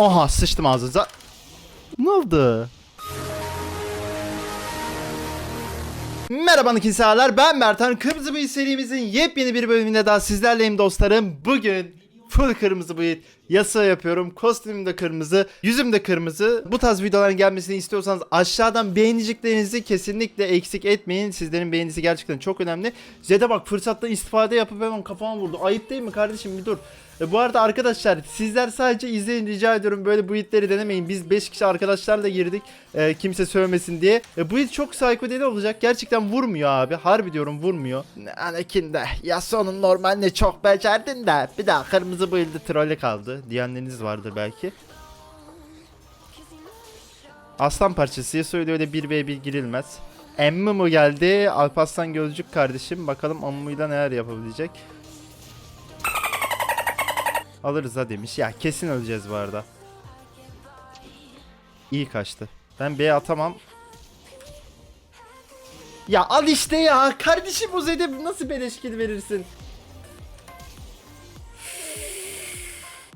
Aha sıçtım ağzınıza. Ne oldu? Merhaba kimseler ben Mertan Kırmızı Bıyık serimizin yepyeni bir bölümünde daha sizlerleyim dostlarım. Bugün full kırmızı bıyık yasa yapıyorum. Kostümüm de kırmızı, yüzüm de kırmızı. Bu tarz videoların gelmesini istiyorsanız aşağıdan beğeniciklerinizi kesinlikle eksik etmeyin. Sizlerin beğenisi gerçekten çok önemli. Zede bak fırsattan istifade yapıp hemen kafama vurdu. Ayıp değil mi kardeşim bir dur. E, bu arada arkadaşlar sizler sadece izleyin rica ediyorum böyle bu itleri denemeyin. Biz 5 kişi arkadaşlarla girdik e, kimse sövmesin diye. E, bu it çok psychodeli olacak. Gerçekten vurmuyor abi. Harbi diyorum vurmuyor. Anakin de Yasuo'nun normalde çok becerdin de bir daha kırmızı bıyıldı trole kaldı diyenleriniz vardır belki. Aslan parçası Yasuo'yla öyle 1v1 girilmez. Emmi mu geldi? Alparslan Gözcük kardeşim. Bakalım Ammu'yla neler yapabilecek. Alırız ha demiş. Ya kesin öleceğiz bu arada. İyi kaçtı. Ben B atamam. Ya al işte ya. Kardeşim o Zed'e nasıl beleşkil verirsin?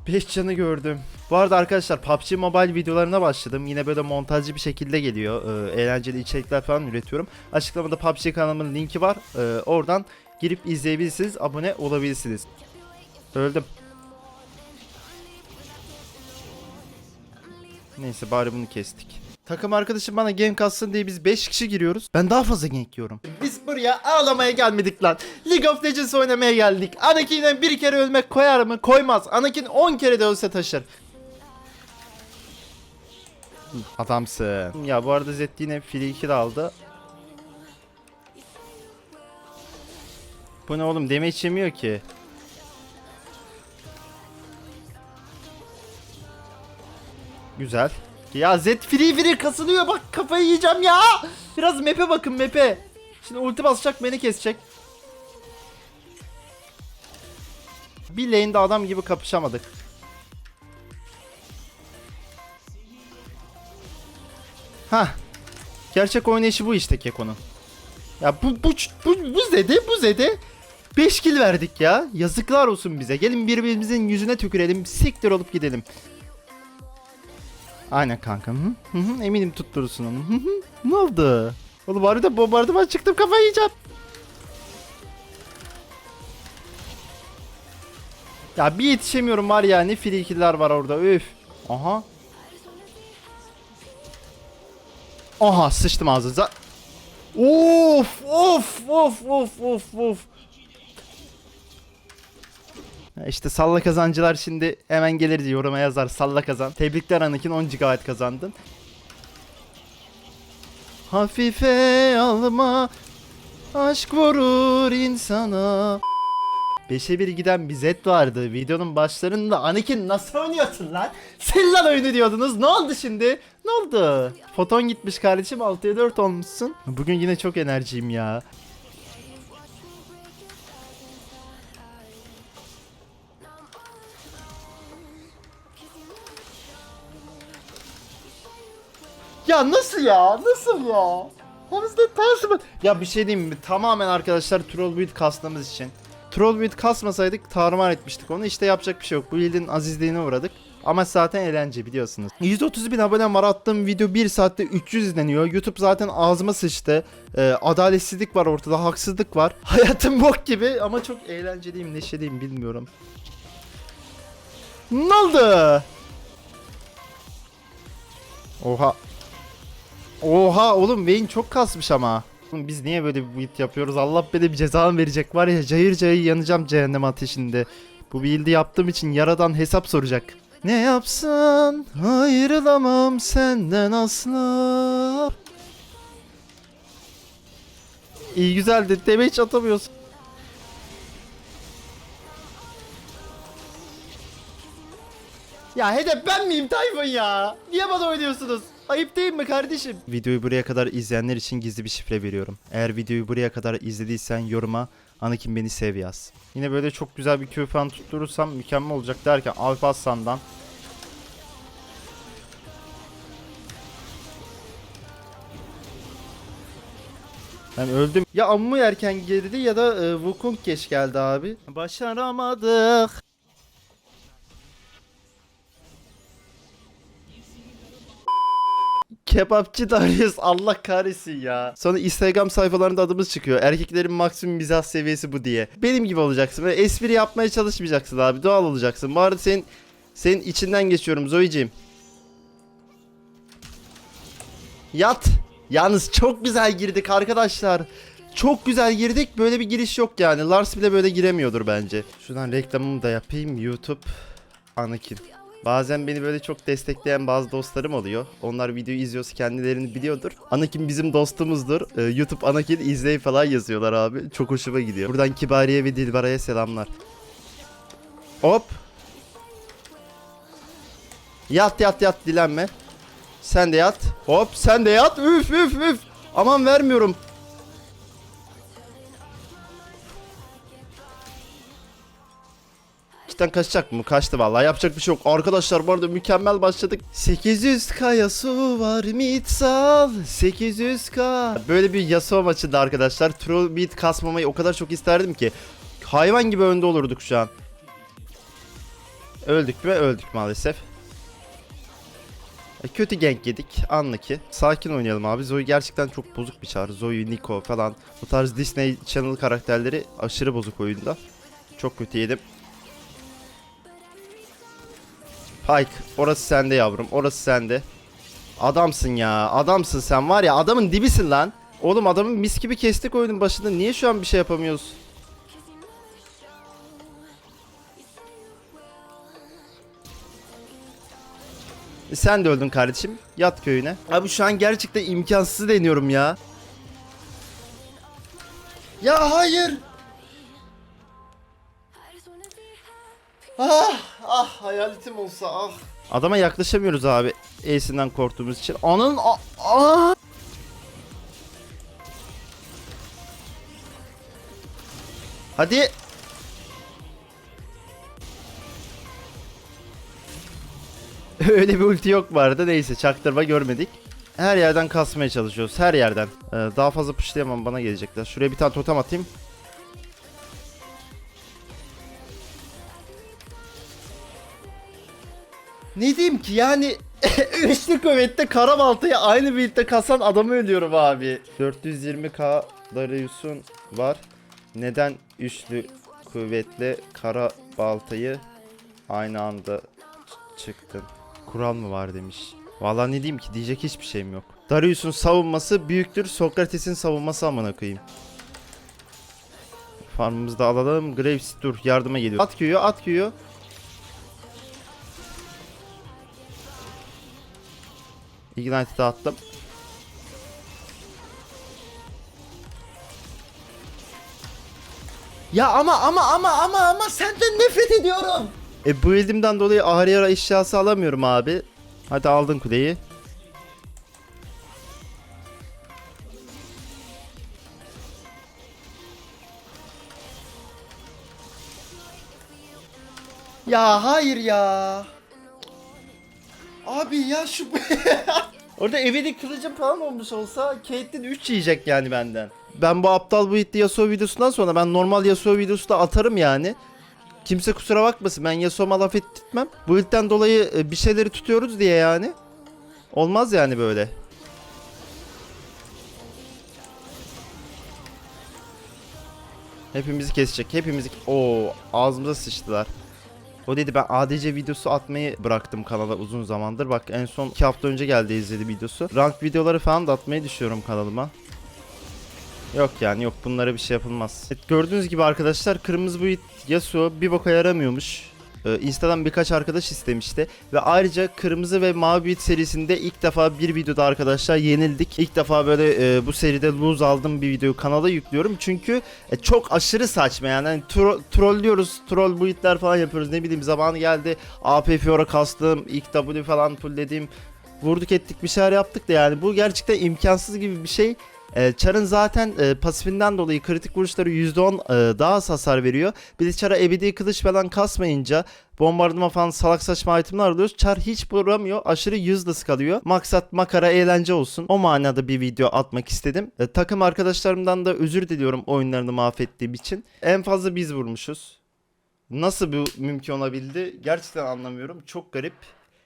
5 canı gördüm. Bu arada arkadaşlar PUBG Mobile videolarına başladım. Yine böyle montajcı bir şekilde geliyor. Ee, eğlenceli içerikler falan üretiyorum. Açıklamada PUBG kanalımın linki var. Ee, oradan girip izleyebilirsiniz. Abone olabilirsiniz. Öldüm. Neyse bari bunu kestik. Takım arkadaşım bana gank atsın diye biz 5 kişi giriyoruz. Ben daha fazla gank yiyorum. Biz buraya ağlamaya gelmedik lan. League of Legends oynamaya geldik. Anakin'den bir kere ölmek koyar mı? Koymaz. Anakin 10 kere de ölse taşır. Adamsın. Ya bu arada Zed yine free kill aldı. Bu ne oğlum damage yemiyor ki. Güzel. Ya Z free free kasılıyor bak kafayı yiyeceğim ya. Biraz map'e bakın map'e. Şimdi ulti basacak beni kesecek. Bir lane'de adam gibi kapışamadık. Ha. Gerçek oynayışı bu işte Keko'nun. Ya bu bu bu, bu zede bu zede 5 kill verdik ya. Yazıklar olsun bize. Gelin birbirimizin yüzüne tükürelim. Siktir olup gidelim. Aynen kanka. Hı hı. Eminim tutturursun onu. Ne oldu? Oğlum harbiden bombardıman çıktım kafayı yiyeceğim. Ya bir yetişemiyorum var ya ne free kill'ler var orada üf. Aha. Aha sıçtım ağzınıza. Of of of of of of. İşte salla kazancılar şimdi hemen gelir yoruma yazar salla kazan. Tebrikler Anakin 10 GB kazandın. Hafife alma aşk vurur insana. 5'e 1 giden bir Z vardı. Videonun başlarında Anakin nasıl oynuyorsun lan? Sil lan oyunu diyordunuz. Ne oldu şimdi? Ne oldu? Foton gitmiş kardeşim 6'ya 4 olmuşsun. Bugün yine çok enerjiyim ya. Ya nasıl ya? Nasıl ya? Hamzda ters mi? Ya bir şey diyeyim mi? Tamamen arkadaşlar troll build kastığımız için. Troll build kasmasaydık tarumar etmiştik onu. İşte yapacak bir şey yok. Bu build'in azizliğine uğradık. Ama zaten eğlence biliyorsunuz. 130 bin abone var attığım video 1 saatte 300 izleniyor. YouTube zaten ağzıma sıçtı. Ee, adaletsizlik var ortada, haksızlık var. Hayatım bok gibi ama çok eğlenceliyim, neşeliyim bilmiyorum. Ne oldu? Oha. Oha oğlum Vayne çok kasmış ama. Oğlum biz niye böyle bir build yapıyoruz? Allah beni bir cezanı verecek var ya cayır cayır yanacağım cehennem ateşinde. Bu build'i yaptığım için yaradan hesap soracak. Ne yapsan ayrılamam senden asla. İyi güzeldi. Damage atamıyorsun. Ya hedef ben miyim Tayfun ya? Niye bana oynuyorsunuz? Ayıp değil mi kardeşim? Videoyu buraya kadar izleyenler için gizli bir şifre veriyorum. Eğer videoyu buraya kadar izlediysen yoruma Anakin beni sev yaz. Yine böyle çok güzel bir Q falan tutturursam mükemmel olacak derken Alp Aslan'dan Ben öldüm. Ya Ammu erken geldi ya da e, Wukong geç geldi abi. Başaramadık. Kebapçı Darius Allah kahretsin ya. Sonra Instagram sayfalarında adımız çıkıyor. Erkeklerin maksimum mizah seviyesi bu diye. Benim gibi olacaksın ve espri yapmaya çalışmayacaksın abi. Doğal olacaksın. Bu arada senin, senin içinden geçiyorum Zoe'ciğim. Yat. Yalnız çok güzel girdik arkadaşlar. Çok güzel girdik. Böyle bir giriş yok yani. Lars bile böyle giremiyordur bence. Şuradan reklamımı da yapayım. YouTube Anakin. Bazen beni böyle çok destekleyen bazı dostlarım oluyor. Onlar videoyu izliyorsa kendilerini biliyordur. Anakin bizim dostumuzdur. Ee, YouTube Anakin izleyin falan yazıyorlar abi. Çok hoşuma gidiyor. Buradan Kibariye ve Dilbara'ya selamlar. Hop. Yat yat yat dilenme. Sen de yat. Hop sen de yat. Üf üf üf. Aman vermiyorum. Cidden kaçacak mı? Kaçtı vallahi. Yapacak bir şey yok. Arkadaşlar bu arada mükemmel başladık. 800k Yasuo var mitsal. 800k. Böyle bir Yasuo maçında arkadaşlar. Troll mid kasmamayı o kadar çok isterdim ki. Hayvan gibi önde olurduk şu an. Öldük mü? Öldük maalesef. E, Kötü gank yedik. Anla ki. Sakin oynayalım abi. Zoe gerçekten çok bozuk bir çağrı. Zoe, Nico falan. Bu tarz Disney Channel karakterleri aşırı bozuk oyunda. Çok kötü yedim. Pike orası sende yavrum. Orası sende. Adamsın ya. Adamsın sen var ya. Adamın dibisin lan. Oğlum adamın mis gibi kestik oyunun başında. Niye şu an bir şey yapamıyoruz? E, Sen de öldün kardeşim. Yat köyüne. Abi şu an gerçekten imkansız deniyorum ya. Ya hayır. Ah ah hayaletim olsa ah. Adama yaklaşamıyoruz abi. Ace'inden korktuğumuz için. Onun a- ah. Hadi. Öyle bir ulti yok vardı. Neyse çaktırma görmedik. Her yerden kasmaya çalışıyoruz. Her yerden. Ee, daha fazla pushlayamam bana gelecekler. Şuraya bir tane totem atayım. Ne diyeyim ki yani Üçlü kuvvette kara baltayı aynı birlikte kasan adamı ölüyorum abi. 420k Darius'un var. Neden üçlü kuvvetle kara baltayı aynı anda çıktın? Kural mı var demiş. Vallahi ne diyeyim ki diyecek hiçbir şeyim yok. Darius'un savunması büyüktür. Sokrates'in savunması amına koyayım. Farmımızı da alalım. Graves dur yardıma geliyor. At köyü at köyü. Ignite'ı da attım. Ya ama ama ama ama ama senden nefret ediyorum. E bu elimden dolayı ağır yara eşyası alamıyorum abi. Hadi aldın kuleyi. Ya hayır ya. Abi ya şu Orada evde kılıcım falan olmuş olsa Caitlyn 3 yiyecek yani benden. Ben bu aptal bu itti Yasuo videosundan sonra ben normal Yasuo videosu da atarım yani. Kimse kusura bakmasın ben Yasuo'ma laf ettirtmem. Bu ilkten dolayı e, bir şeyleri tutuyoruz diye yani. Olmaz yani böyle. Hepimizi kesecek. Hepimizi... Oo ağzımıza sıçtılar. O dedi ben ADC videosu atmayı bıraktım kanala uzun zamandır. Bak en son 2 hafta önce geldi izledi videosu. Rank videoları falan da atmayı düşünüyorum kanalıma. Yok yani yok bunlara bir şey yapılmaz. Evet, gördüğünüz gibi arkadaşlar kırmızı bu Yasuo bir boka yaramıyormuş. Ee, Insta'dan birkaç arkadaş istemişti. Ve ayrıca kırmızı ve mavi bit serisinde ilk defa bir videoda arkadaşlar yenildik. İlk defa böyle e, bu seride lose aldım bir videoyu kanala yüklüyorum. Çünkü e, çok aşırı saçma yani. Hani tro- trollüyoruz, troll buitler falan yapıyoruz. Ne bileyim zamanı geldi. AP Fiora kastım, ilk W falan fullledim. Vurduk ettik bir şeyler yaptık da yani bu gerçekten imkansız gibi bir şey. Char'ın zaten e, pasifinden dolayı kritik vuruşları %10 e, daha az hasar veriyor. Bir de Char'a ebedi kılıç falan kasmayınca bombardıman falan salak saçma itemler alıyoruz. Char hiç vuramıyor. Aşırı useless kalıyor. Maksat makara eğlence olsun. O manada bir video atmak istedim. E, takım arkadaşlarımdan da özür diliyorum oyunlarını mahvettiğim için. En fazla biz vurmuşuz. Nasıl bu mümkün olabildi? Gerçekten anlamıyorum. Çok garip.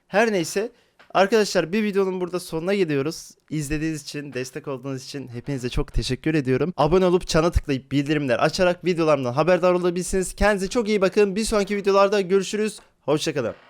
Her neyse Arkadaşlar bir videonun burada sonuna geliyoruz. İzlediğiniz için, destek olduğunuz için hepinize çok teşekkür ediyorum. Abone olup çana tıklayıp bildirimler açarak videolarımdan haberdar olabilirsiniz. Kendinize çok iyi bakın. Bir sonraki videolarda görüşürüz. Hoşçakalın.